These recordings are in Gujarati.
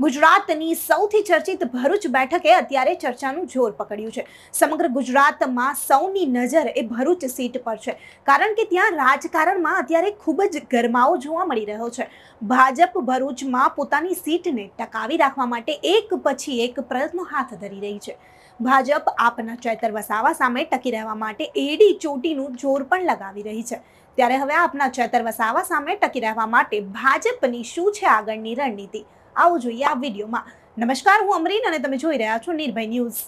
ગુજરાતની સૌથી ચર્ચિત ભરૂચ બેઠકે અત્યારે ચર્ચાનું જોર પકડ્યું છે. સમગ્ર ગુજરાતમાં સૌની નજર એ ભરૂચ સીટ પર છે. કારણ કે ત્યાં રાજકારણમાં અત્યારે ખૂબ જ ગરમાવો જોવા મળી રહ્યો છે. ભાજપ ભરૂચમાં પોતાની સીટને ટકાવી રાખવા માટે એક પછી એક પ્રયત્નો હાથ ધરી રહી છે. ભાજપ આપના ચૈતર વસાવા સામે ટકી રહેવા માટે એડી ચોટીનું જોર પણ લગાવી રહી છે. ત્યારે હવે આપના ચૈતર વસાવા સામે ટકી રહેવા માટે ભાજપની શું છે આગળની રણનીતિ? આવો જોઈએ આ વિડીયોમાં. નમસ્કાર હું અમરીન અને તમે જોઈ રહ્યા છો નિર્ભય ન્યૂઝ.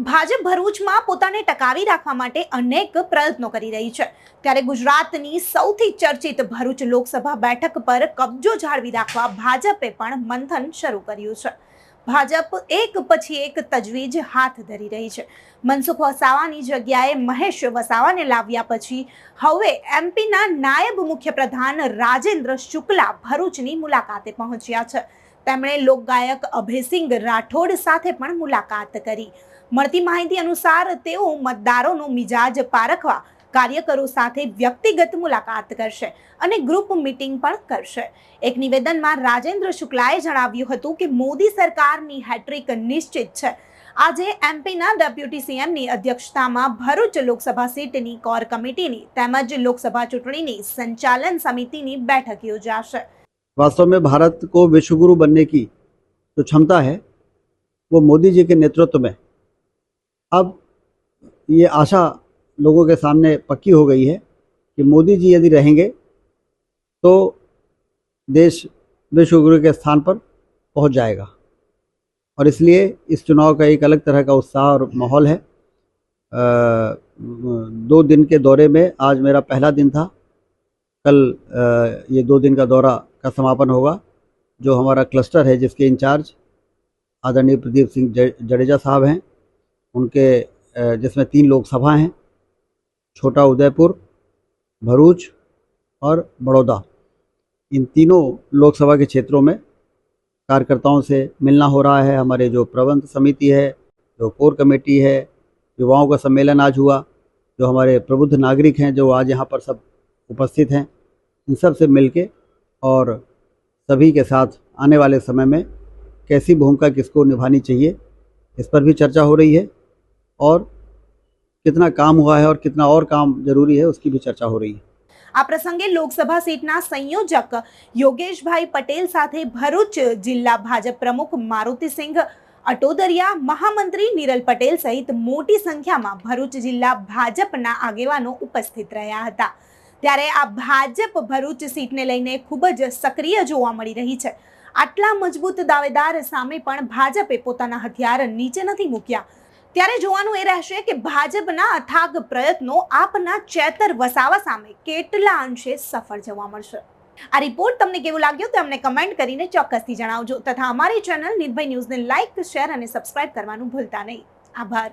ભાજપ ભરૂચમાં પોતાને ટકાવી રાખવા માટે અનેક પ્રયત્નો કરી રહી છે. ત્યારે ગુજરાતની સૌથી ચર્ચિત ભરૂચ લોકસભા બેઠક પર કબજો જાળવી રાખવા ભાજપે પણ મંથન શરૂ કર્યું છે. ભાજપ એક પછી એક તજવીજ હાથ ધરી રહી છે. મનસુખ વસાવાની જગ્યાએ મહેશ વસાવાને લાવ્યા પછી હવે એમપીના નાયબ મુખ્યપ્રધાન રાજેન્દ્ર શુક્લા ભરૂચની મુલાકાતે પહોંચ્યા છે. તેમણે લોકગાયક અભયસિંહ રાઠોડ સાથે પણ મુલાકાત કરી. મળતી માહિતી અનુસાર તેઓ મતદારોનો મિજાજ પારખવા કાર્યકરો સાથે વ્યક્તિગત મુલાકાત કરશે અને ગ્રુપ મીટિંગ પણ કરશે એક નિવેદનમાં રાજેન્દ્ર શુક્લાએ જણાવ્યું હતું કે મોદી સરકારની હેટ્રિક નિશ્ચિત છે આજે એમપીના ડેપ્યુટી સીએમની અધ્યક્ષતામાં ભરૂચ લોકસભા સીટની કોર કમિટીની તેમજ લોકસભા ચૂંટણીની સંચાલન સમિતિની બેઠક યોજાશે वास्तव में भारत को विश्वगुरु बनने की जो क्षमता है वो मोदी जी के नेतृत्व में अब ये आशा लोगों के सामने पक्की हो गई है कि मोदी जी यदि रहेंगे तो देश विश्वगुरु के स्थान पर पहुँच जाएगा। और इसलिए इस चुनाव का एक अलग तरह का उत्साह और माहौल है। अ, दो दिन के दौरे में आज मेरा पहला दिन था। कल अ, ये दो दिन का दौरा का समापन होगा जो हमारा क्लस्टर है जिसके इंचार्ज आदरणीय प्रदीप सिंह जडेजा साहब हैं। उनके जिसमें तीन लोकसभा हैं। छोटा उदयपुर, भरूच और बड़ौदा। इन तीनों लोकसभा के क्षेत्रों में कार्यकर्ताओं से मिलना हो रहा है। हमारे जो प्रबंध समिति है, जो कोर कमेटी है, युवाओं का सम्मेलन आज हुआ, जो हमारे प्रबुद्ध नागरिक हैं, जो आज यहाँ पर सब उपस्थित हैं, इन सबसे मिलके और सभी के साथ आने वाले समय में कैसी भूमिका किसको निभानी चाहिए, इस पर भी चर्चा हो रही है और कितना काम हुआ है और कितना और काम जरूरी है उसकी भी चर्चा हो रही है આ પ્રસંગે લોકસભા સીટના સંયોજક યોગેશભાઈ પટેલ સાથે ભરૂચ જિલ્લા ભાજપ પ્રમુખ મારુતિસિંહ અટોદરિયા મહામંત્રી નિરલ પટેલ સહિત મોટી સંખ્યામાં ભરૂચ જિલ્લા ભાજપના આગેવાનો ઉપસ્થિત રહ્યા હતા ત્યારે આ ભાજપ ભરૂચ સીટને લઈને ખૂબ જ સક્રિય જોવા મળી રહી છે આટલા મજબૂત દાવેદાર સામે પણ ભાજપે પોતાના હથિયાર નીચે નથી મૂક્યા ત્યારે જોવાનું એ રહેશે કે ભાજપના અથાગ પ્રયત્નો આપના ચેતર વસાવા સામે કેટલા અંશે સફળ જોવા મળશે. આ રિપોર્ટ તમને કેવું લાગ્યું તે અમને કમેન્ટ કરીને ચોક્કસથી જણાવજો. તથા અમારી ચેનલ નિર્ભય ન્યૂઝને લાઇક શેર અને સબસ્ક્રાઇબ કરવાનું ભૂલતા નહીં. આભાર.